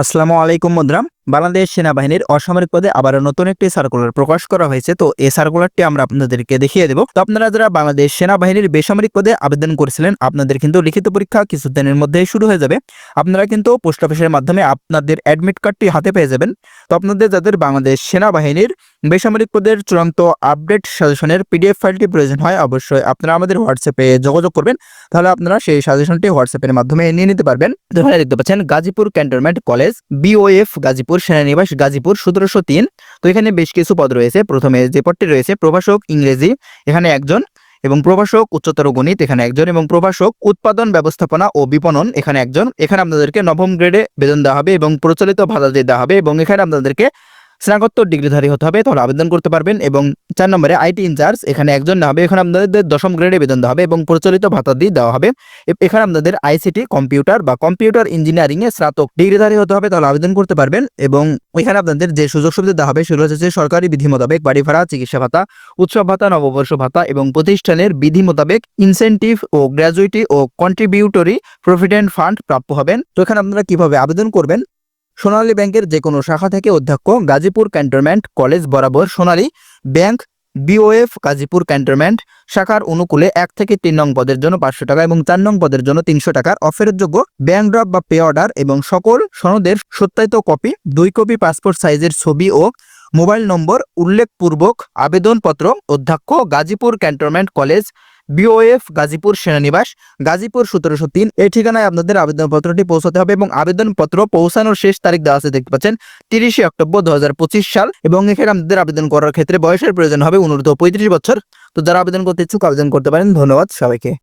আসসালামু আলাইকুম মুদ্রাম। বাংলাদেশ সেনাবাহিনীর অসামরিক পদে আবারও নতুন একটি সার্কুলার প্রকাশ করা হয়েছে। তো এই সার্কুলারটি আমরা আপনাদেরকে দেখিয়ে দেব। তো আপনারা যারা বাংলাদেশ সেনাবাহিনীর বেসামরিক পদে আবেদন করেছিলেন, আপনাদের কিন্তু লিখিত পরীক্ষা কিছুদিনের মধ্যেই শুরু হয়ে যাবে। আপনারা কিন্তু পোস্ট অফিসের মাধ্যমে আপনাদের অ্যাডমিট কার্ডটি হাতে পেয়ে যাবেন। তো আপনাদের যাদের বাংলাদেশ সেনাবাহিনীর বেসামরিক পদের চূড়ান্ত আপডেট সাজেশনের পিডিএফ ফাইলটি প্রয়োজন হয়, অবশ্যই আপনারা আমাদের হোয়াটসঅ্যাপে যোগাযোগ করবেন। তাহলে আপনারা সেই সাজেশনটি হোয়াটসঅ্যাপের মাধ্যমে নিয়ে নিতে পারবেন। দেখতে পাচ্ছেন Gazipur cantonment college BOF Gazipur. সেনানিবাস Gazipur সতেরোশো তিন। তো এখানে বেশ কিছু পদ রয়েছে। প্রথমে যে পদটি রয়েছে, প্রভাষক ইংরেজি, এখানে একজন, এবং প্রভাষক উচ্চতর গণিত, এখানে একজন, এবং প্রভাষক উৎপাদন, ব্যবস্থাপনা ও বিপণন, এখানে একজন। এখানে আপনাদেরকে নবম গ্রেডে বেতন দেওয়া হবে এবং প্রচলিত ভাতা দিয়ে দেওয়া হবে এবং এখানে আপনাদেরকে স্নাতকোত্তর ডিগ্রিধারী হতে হবে তাহলে আবেদন করতে পারবেন এবং চার নম্বরে আইটি ইনচার্জ, এখানে একজন না হবে, এখানে আপনাদের দশম গ্রেডে বেতন দেওয়া হবে এবং প্রচলিত ভাতা দিয়ে দেওয়া হবে। এখানে আপনাদের আইসিটি, কম্পিউটার বা কম্পিউটার ইঞ্জিনিয়ারিংয়ে স্নাতক ডিগ্রিধারী হতে হবে, তাহলে আবেদন করতে পারবেন এবং এখানে আপনাদের যে সুযোগ সুবিধা দেওয়া হবে, সেগুলো হচ্ছে সরকারি বিধি মোতাবেক বাড়ি ভাড়া, চিকিৎসা ভাতা, উৎসব ভাতা, নববর্ষ ভাতা এবং প্রতিষ্ঠানের বিধি মোতাবেক ইনসেন্টিভ ও গ্র্যাজুইটি ও কন্ট্রিবিউটরি প্রভিডেন্ট ফান্ড প্রাপ্য হবেন। তো এখানে আপনারা কীভাবে আবেদন করবেন সোনালী ব্যাংকের যে কোনো শাখা থেকে অধ্যক্ষ গাজীপুর ক্যান্টনমেন্ট কলেজ বরাবর Sonali bank, BOF, Gazipur cantonment শাখার অনুকূলে এক থেকে তিন নং পদের জন্য পাঁচশো টাকা এবং চার নং পদের জন্য তিনশো টাকার অফেরতযোগ্য ব্যাংক ড্রপ বা পে অর্ডার এবং সকল সনদের সত্যায়িত কপি, দুই কপি পাসপোর্ট সাইজের ছবি ও মোবাইল নম্বর উল্লেখপূর্বক আবেদনপত্র অধ্যক্ষ Gazipur cantonment college BOF Gazipur সেনানিবাস, Gazipur সতেরোশো তিন। এই ঠিকানায় আপনাদের আবেদনপত্রটি পৌঁছাতে হবে এবং আবেদনপত্র পৌঁছানোর শেষ তারিখ দেওয়া আছে দেখতে পাচ্ছেন, তিরিশে অক্টোবর দু হাজার পঁচিশ সাল। এবং এখানে আপনাদের আবেদন করার ক্ষেত্রে বয়সের প্রয়োজন হবে অনুরোধ পঁয়ত্রিশ বছর। তো যারা আবেদন করতে ইচ্ছুক আবেদন করতে পারেন। ধন্যবাদ সবাইকে।